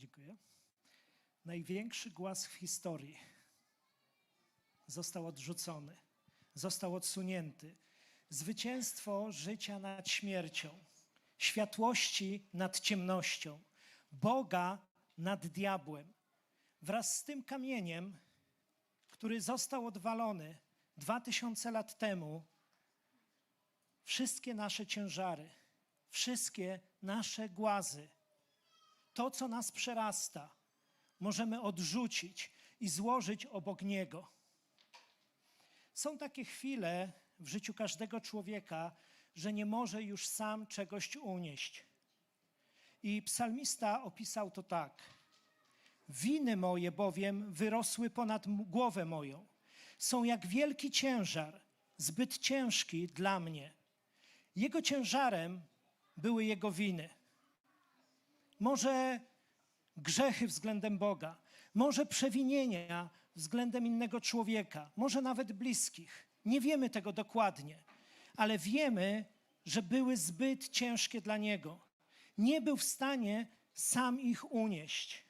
Dziękuję. Największy głaz w historii został odrzucony, został odsunięty. Zwycięstwo życia nad śmiercią, światłości nad ciemnością, Boga nad diabłem. Wraz z tym kamieniem, który został odwalony dwa tysiące lat temu, wszystkie nasze ciężary, wszystkie nasze głazy, to, co nas przerasta, możemy odrzucić i złożyć obok Niego. Są takie chwile w życiu każdego człowieka, że nie może już sam czegoś unieść. I psalmista opisał to tak. Winy moje bowiem wyrosły ponad głowę moją. Są jak wielki ciężar, zbyt ciężki dla mnie. Jego ciężarem były jego winy. Może grzechy względem Boga, może przewinienia względem innego człowieka, może nawet bliskich. Nie wiemy tego dokładnie, ale wiemy, że były zbyt ciężkie dla niego. Nie był w stanie sam ich unieść.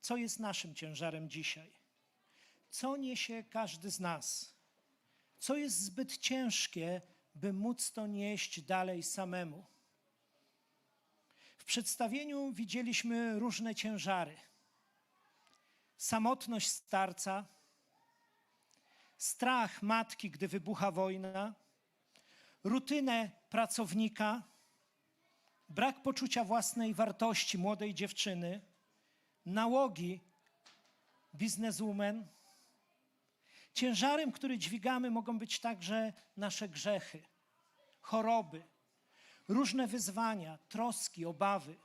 Co jest naszym ciężarem dzisiaj? Co niesie każdy z nas? Co jest zbyt ciężkie, by móc to nieść dalej samemu? W przedstawieniu widzieliśmy różne ciężary. Samotność starca, strach matki, gdy wybucha wojna, rutynę pracownika, brak poczucia własnej wartości młodej dziewczyny, nałogi bizneswoman. Ciężarem, który dźwigamy, mogą być także nasze grzechy, choroby, różne wyzwania, troski, obawy.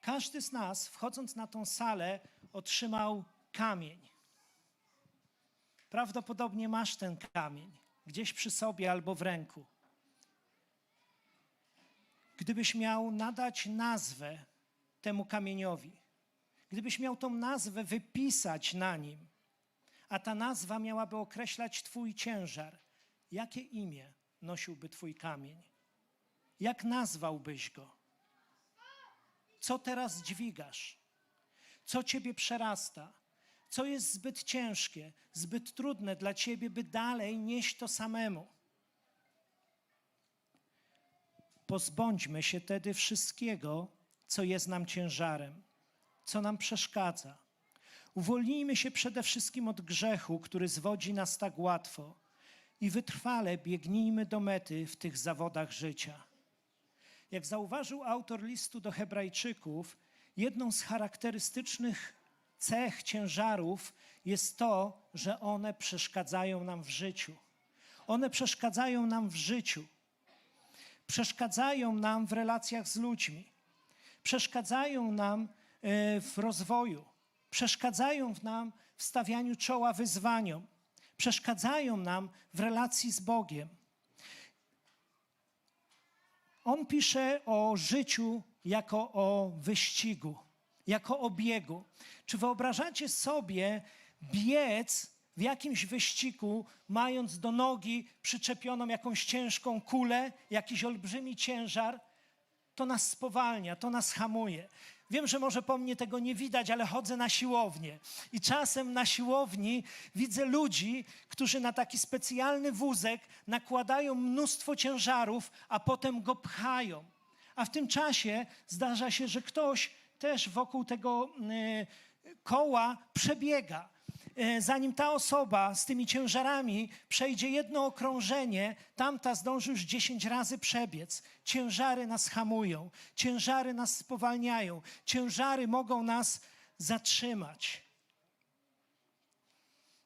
Każdy z nas, wchodząc na tą salę, otrzymał kamień. Prawdopodobnie masz ten kamień gdzieś przy sobie albo w ręku. Gdybyś miał nadać nazwę temu kamieniowi, gdybyś miał tą nazwę wypisać na nim, a ta nazwa miałaby określać Twój ciężar, jakie imię nosiłby Twój kamień? Jak nazwałbyś go? Co teraz dźwigasz? Co ciebie przerasta? Co jest zbyt ciężkie, zbyt trudne dla ciebie, by dalej nieść to samemu? Pozbądźmy się tedy wszystkiego, co jest nam ciężarem, co nam przeszkadza. Uwolnijmy się przede wszystkim od grzechu, który zwodzi nas tak łatwo i wytrwale biegnijmy do mety w tych zawodach życia. Jak zauważył autor listu do Hebrajczyków, jedną z charakterystycznych cech ciężarów jest to, że one przeszkadzają nam w życiu. One przeszkadzają nam w życiu. Przeszkadzają nam w relacjach z ludźmi. Przeszkadzają nam e, w rozwoju. Przeszkadzają nam w stawianiu czoła wyzwaniom. Przeszkadzają nam w relacji z Bogiem. On pisze o życiu jako o wyścigu, jako o biegu. Czy wyobrażacie sobie biec w jakimś wyścigu, mając do nogi przyczepioną jakąś ciężką kulę, jakiś olbrzymi ciężar? To nas spowalnia, to nas hamuje. Wiem, że może po mnie tego nie widać, ale chodzę na siłownię. I czasem na siłowni widzę ludzi, którzy na taki specjalny wózek nakładają mnóstwo ciężarów, a potem go pchają. A w tym czasie zdarza się, że ktoś też wokół tego y, koła przebiega. E, Zanim ta osoba z tymi ciężarami przejdzie jedno okrążenie, tamta zdąży już 10 razy przebiec. Ciężary nas hamują, ciężary nas spowalniają, ciężary mogą nas zatrzymać.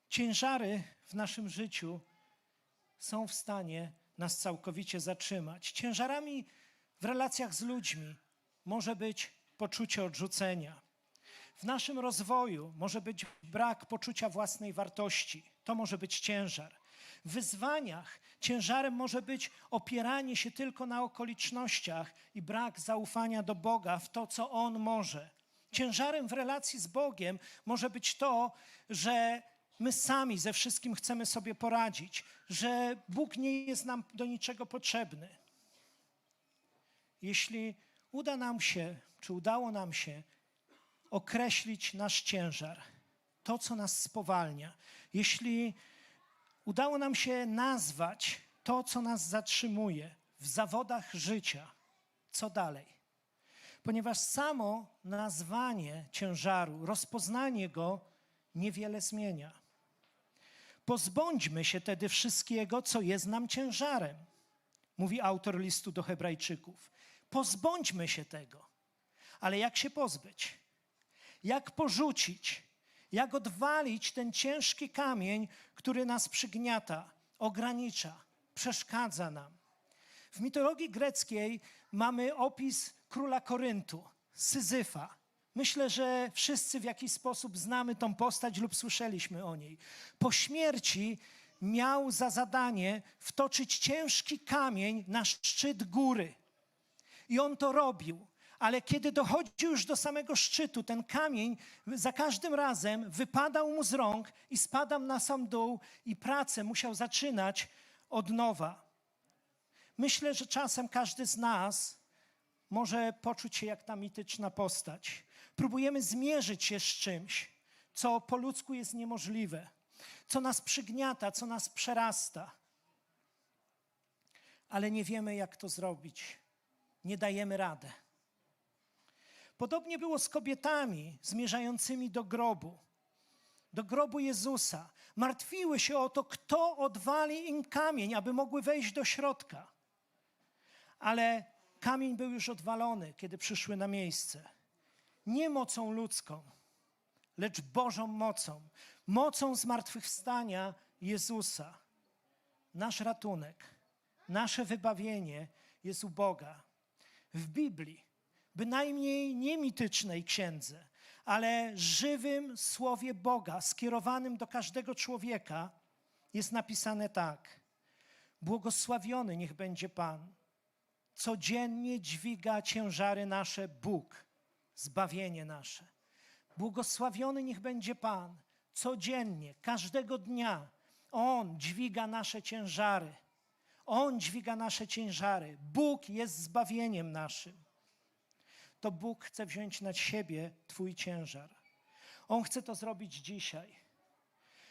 Ciężary w naszym życiu są w stanie nas całkowicie zatrzymać. Ciężarami w relacjach z ludźmi może być poczucie odrzucenia. W naszym rozwoju może być brak poczucia własnej wartości. To może być ciężar. W wyzwaniach ciężarem może być opieranie się tylko na okolicznościach i brak zaufania do Boga w to, co On może. Ciężarem w relacji z Bogiem może być to, że my sami ze wszystkim chcemy sobie poradzić, że Bóg nie jest nam do niczego potrzebny. Jeśli uda nam się, czy udało nam się określić nasz ciężar, to, co nas spowalnia, jeśli udało nam się nazwać to, co nas zatrzymuje w zawodach życia, co dalej? Ponieważ samo nazwanie ciężaru, rozpoznanie go niewiele zmienia. Pozbądźmy się tedy wszystkiego, co jest nam ciężarem, mówi autor listu do Hebrajczyków. Pozbądźmy się tego. Ale jak się pozbyć? Jak porzucić? Jak odwalić ten ciężki kamień, który nas przygniata, ogranicza, przeszkadza nam? W mitologii greckiej mamy opis króla Koryntu, Syzyfa. Myślę, że wszyscy w jakiś sposób znamy tą postać lub słyszeliśmy o niej. Po śmierci miał za zadanie wtoczyć ciężki kamień na szczyt góry. I on to robił. Ale kiedy dochodził już do samego szczytu, ten kamień za każdym razem wypadał mu z rąk i spadał na sam dół, i pracę musiał zaczynać od nowa. Myślę, że czasem każdy z nas może poczuć się jak ta mityczna postać. Próbujemy zmierzyć się z czymś, co po ludzku jest niemożliwe, co nas przygniata, co nas przerasta. Ale nie wiemy, jak to zrobić. Nie dajemy radę. Podobnie było z kobietami zmierzającymi do grobu, do grobu Jezusa. Martwiły się o to, kto odwali im kamień, aby mogły wejść do środka. Ale kamień był już odwalony, kiedy przyszły na miejsce. Nie mocą ludzką, lecz Bożą mocą, mocą zmartwychwstania Jezusa. Nasz ratunek, nasze wybawienie jest u Boga. W Biblii, bynajmniej nie mitycznej księdze, ale żywym słowie Boga, skierowanym do każdego człowieka, jest napisane tak: Błogosławiony niech będzie Pan codziennie dźwiga ciężary nasze Bóg, zbawienie nasze. Błogosławiony niech będzie Pan, codziennie, każdego dnia. On dźwiga nasze ciężary. On dźwiga nasze ciężary. Bóg jest zbawieniem naszym. To Bóg chce wziąć na siebie Twój ciężar. On chce to zrobić dzisiaj,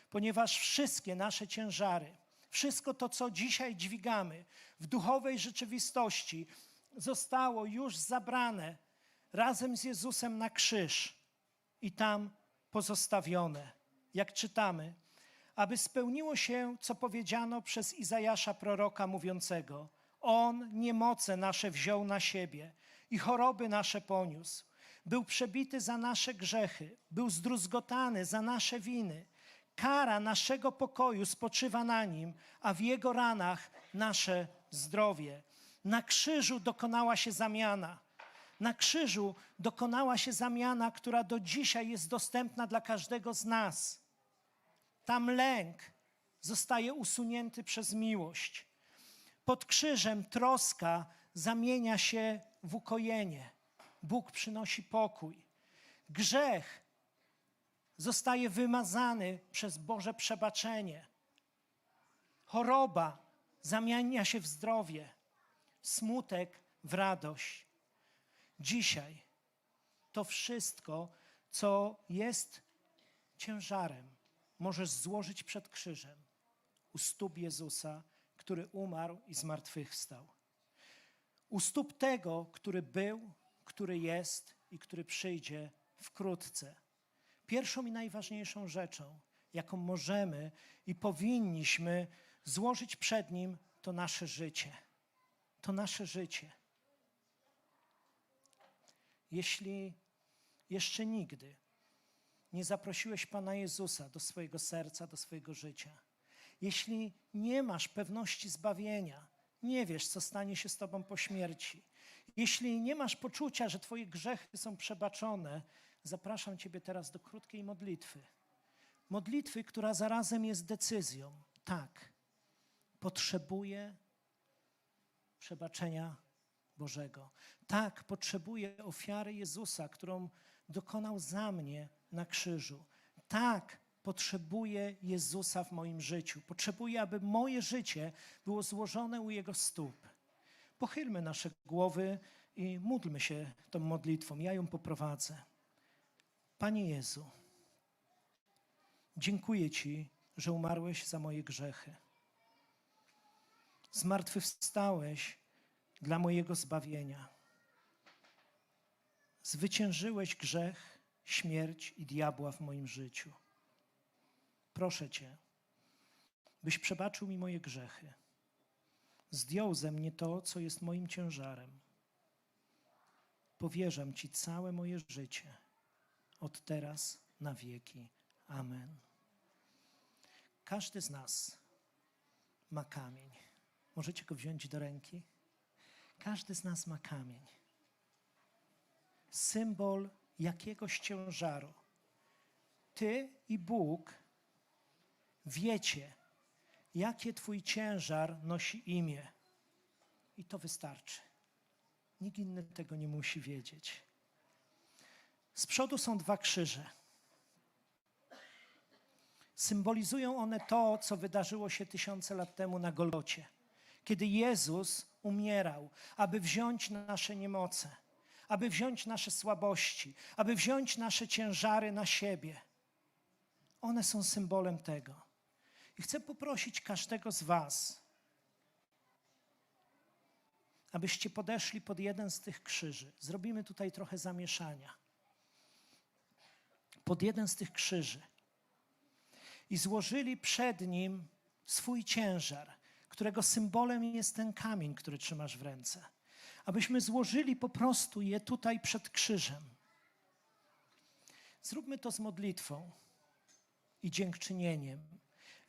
ponieważ wszystkie nasze ciężary, wszystko to, co dzisiaj dźwigamy w duchowej rzeczywistości, zostało już zabrane razem z Jezusem na krzyż i tam pozostawione. Jak czytamy, aby spełniło się, co powiedziano przez Izajasza proroka mówiącego: On niemoce nasze wziął na siebie i choroby nasze poniósł. Był przebity za nasze grzechy, był zdruzgotany za nasze winy. Kara naszego pokoju spoczywa na nim, a w jego ranach nasze zdrowie. Na krzyżu dokonała się zamiana. Na krzyżu dokonała się zamiana, która do dzisiaj jest dostępna dla każdego z nas. Tam lęk zostaje usunięty przez miłość. Pod krzyżem troska zamienia się w ukojenie. Bóg przynosi pokój. Grzech zostaje wymazany przez Boże przebaczenie. Choroba zamienia się w zdrowie, smutek w radość. Dzisiaj to wszystko, co jest ciężarem, możesz złożyć przed krzyżem u stóp Jezusa, który umarł i zmartwychwstał. U stóp tego, który był, który jest i który przyjdzie wkrótce. Pierwszą i najważniejszą rzeczą, jaką możemy i powinniśmy złożyć przed Nim, to nasze życie. To nasze życie. Jeśli jeszcze nigdy nie zaprosiłeś Pana Jezusa do swojego serca, do swojego życia, jeśli nie masz pewności zbawienia, nie wiesz, co stanie się z Tobą po śmierci, jeśli nie masz poczucia, że Twoje grzechy są przebaczone, zapraszam Ciebie teraz do krótkiej modlitwy. Modlitwy, która zarazem jest decyzją. Tak, potrzebuję przebaczenia Bożego. Tak, potrzebuję ofiary Jezusa, którą dokonał za mnie na krzyżu. Tak, potrzebuję Jezusa w moim życiu. Potrzebuję, aby moje życie było złożone u Jego stóp. Pochylmy nasze głowy I módlmy się tą modlitwą. Ja ją poprowadzę. Panie Jezu, dziękuję Ci, że umarłeś za moje grzechy. Zmartwychwstałeś dla mojego zbawienia. Zwyciężyłeś grzech, śmierć i diabła w moim życiu. Proszę Cię, byś przebaczył mi moje grzechy. Zdjął ze mnie to, co jest moim ciężarem. Powierzam Ci całe moje życie, od teraz na wieki. Amen. Każdy z nas ma kamień. Możecie go wziąć do ręki? Każdy z nas ma kamień. Symbol jakiegoś ciężaru. Ty i Bóg wiecie, jakie Twój ciężar nosi imię. I to wystarczy. Nikt inny tego nie musi wiedzieć. Z przodu są dwa krzyże. Symbolizują one to, co wydarzyło się tysiące lat temu na Golocie, kiedy Jezus umierał, aby wziąć nasze niemoce, aby wziąć nasze słabości, aby wziąć nasze ciężary na siebie. One są symbolem tego. I chcę poprosić każdego z Was, abyście podeszli pod jeden z tych krzyży. Zrobimy tutaj trochę zamieszania. Pod jeden z tych krzyży. I złożyli przed nim swój ciężar, którego symbolem jest ten kamień, który trzymasz w ręce. Abyśmy złożyli po prostu je tutaj przed krzyżem. Zróbmy to z modlitwą i dziękczynieniem,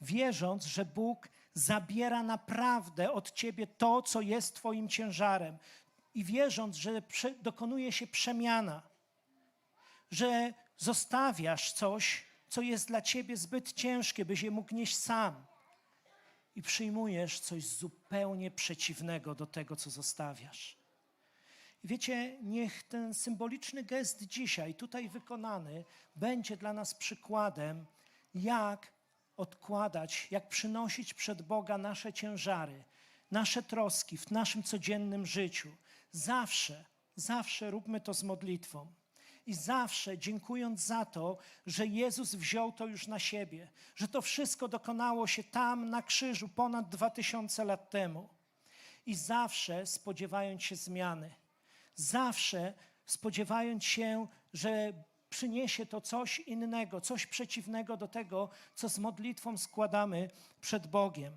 wierząc, że Bóg zabiera naprawdę od ciebie to, co jest Twoim ciężarem, i wierząc, że dokonuje się przemiana, że zostawiasz coś, co jest dla ciebie zbyt ciężkie, byś je mógł nieść sam, i przyjmujesz coś zupełnie przeciwnego do tego, co zostawiasz. I Wiecie, niech ten symboliczny gest dzisiaj, tutaj wykonany, będzie dla nas przykładem, jak odkładać, jak przynosić przed Boga nasze ciężary, nasze troski w naszym codziennym życiu. Zawsze, zawsze róbmy to z modlitwą. I zawsze dziękując za to, że Jezus wziął to już na siebie, że to wszystko dokonało się tam na krzyżu ponad dwa tysiące lat temu. I zawsze spodziewając się zmiany, zawsze spodziewając się, że przyniesie to coś innego, coś przeciwnego do tego, co z modlitwą składamy przed Bogiem.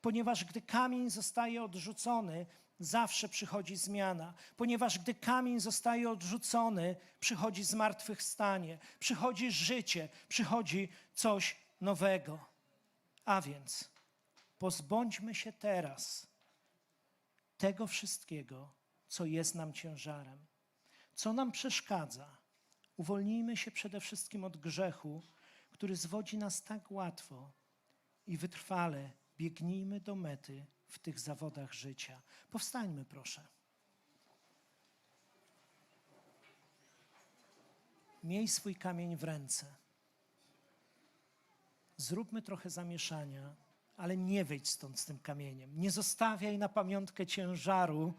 Ponieważ gdy kamień zostaje odrzucony, zawsze przychodzi zmiana. Ponieważ gdy kamień zostaje odrzucony, przychodzi zmartwychwstanie, przychodzi życie, przychodzi coś nowego. A więc pozbądźmy się teraz tego wszystkiego, co jest nam ciężarem, co nam przeszkadza. Uwolnijmy się przede wszystkim od grzechu, który zwodzi nas tak łatwo i wytrwale biegnijmy do mety w tych zawodach życia. Powstańmy, proszę. Miej swój kamień w ręce. Zróbmy trochę zamieszania, ale nie wyjdź stąd z tym kamieniem. Nie zostawiaj na pamiątkę ciężaru,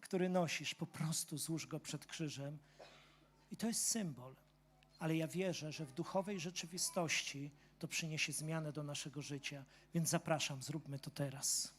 który nosisz. Po prostu złóż go przed krzyżem. I to jest symbol. Ale ja wierzę, że w duchowej rzeczywistości to przyniesie zmianę do naszego życia. Więc zapraszam, zróbmy to teraz.